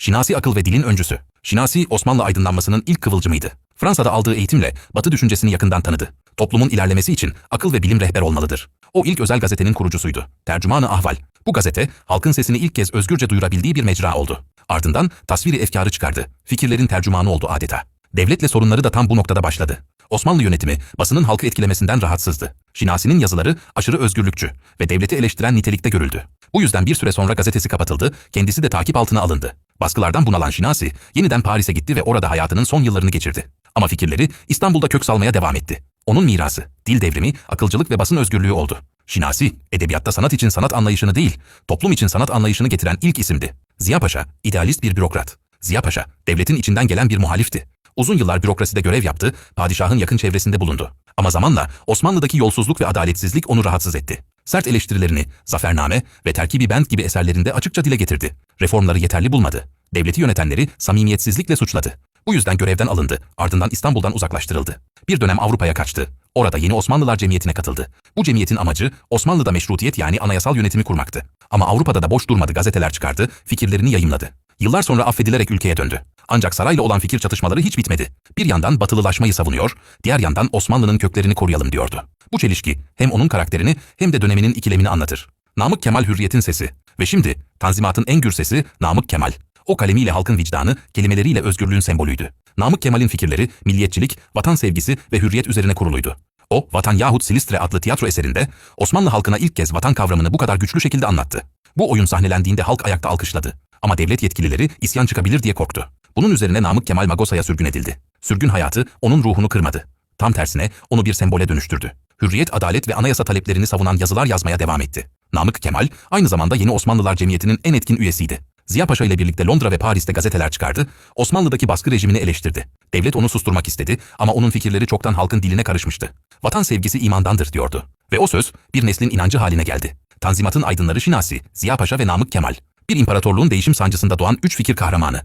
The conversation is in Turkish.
Şinasi akıl ve dilin öncüsü. Şinasi Osmanlı aydınlanmasının ilk kıvılcımıydı. Fransa'da aldığı eğitimle Batı düşüncesini yakından tanıdı. Toplumun ilerlemesi için akıl ve bilim rehber olmalıdır. O ilk özel gazetenin kurucusuydu. Tercümanı Ahval. Bu gazete halkın sesini ilk kez özgürce duyurabildiği bir mecra oldu. Ardından tasviri efkarı çıkardı. Fikirlerin tercümanı oldu adeta. Devletle sorunları da tam bu noktada başladı. Osmanlı yönetimi basının halkı etkilemesinden rahatsızdı. Şinasi'nin yazıları aşırı özgürlükçü ve devleti eleştiren nitelikte görüldü. Bu yüzden bir süre sonra gazetesi kapatıldı, kendisi de takip altına alındı. Baskılardan bunalan Şinasi yeniden Paris'e gitti ve orada hayatının son yıllarını geçirdi. Ama fikirleri İstanbul'da kök salmaya devam etti. Onun mirası, dil devrimi, akılcılık ve basın özgürlüğü oldu. Şinasi, edebiyatta sanat için sanat anlayışını değil, toplum için sanat anlayışını getiren ilk isimdi. Ziya Paşa, idealist bir bürokrat. Ziya Paşa, devletin içinden gelen bir muhalifti. Uzun yıllar bürokraside görev yaptı, padişahın yakın çevresinde bulundu. Ama zamanla Osmanlı'daki yolsuzluk ve adaletsizlik onu rahatsız etti. Sert eleştirilerini Zafername ve Terkibi Bent gibi eserlerinde açıkça dile getirdi. Reformları yeterli bulmadı. Devleti yönetenleri samimiyetsizlikle suçladı. Bu yüzden görevden alındı, ardından İstanbul'dan uzaklaştırıldı. Bir dönem Avrupa'ya kaçtı. Orada Yeni Osmanlılar Cemiyeti'ne katıldı. Bu cemiyetin amacı Osmanlı'da meşrutiyet yani anayasal yönetimi kurmaktı. Ama Avrupa'da da boş durmadı gazeteler çıkardı, fikirlerini yayımladı. Yıllar sonra affedilerek ülkeye döndü. Ancak sarayla olan fikir çatışmaları hiç bitmedi. Bir yandan batılılaşmayı savunuyor, diğer yandan Osmanlı'nın köklerini koruyalım diyordu. Bu çelişki hem onun karakterini hem de döneminin ikilemini anlatır. Namık Kemal hürriyetin sesi ve şimdi Tanzimat'ın en gür sesi Namık Kemal. O kalemiyle halkın vicdanı, kelimeleriyle özgürlüğün sembolüydü. Namık Kemal'in fikirleri milliyetçilik, vatan sevgisi ve hürriyet üzerine kuruluydu. O, Vatan yahut Silistre adlı tiyatro eserinde Osmanlı halkına ilk kez vatan kavramını bu kadar güçlü şekilde anlattı. Bu oyun sahnelendiğinde halk ayakta alkışladı. Ama devlet yetkilileri isyan çıkabilir diye korktu. Bunun üzerine Namık Kemal Magosa'ya sürgün edildi. Sürgün hayatı onun ruhunu kırmadı. Tam tersine onu bir sembole dönüştürdü. Hürriyet, adalet ve anayasa taleplerini savunan yazılar yazmaya devam etti. Namık Kemal aynı zamanda Yeni Osmanlılar Cemiyeti'nin en etkin üyesiydi. Ziya Paşa ile birlikte Londra ve Paris'te gazeteler çıkardı, Osmanlı'daki baskı rejimini eleştirdi. Devlet onu susturmak istedi ama onun fikirleri çoktan halkın diline karışmıştı. Vatan sevgisi imandandır diyordu. Ve o söz bir neslin inancı haline geldi. Tanzimat'ın aydınları Şinasi, Ziya Paşa ve Namık Kemal. Bir imparatorluğun değişim sancısında doğan üç fikir kahramanı.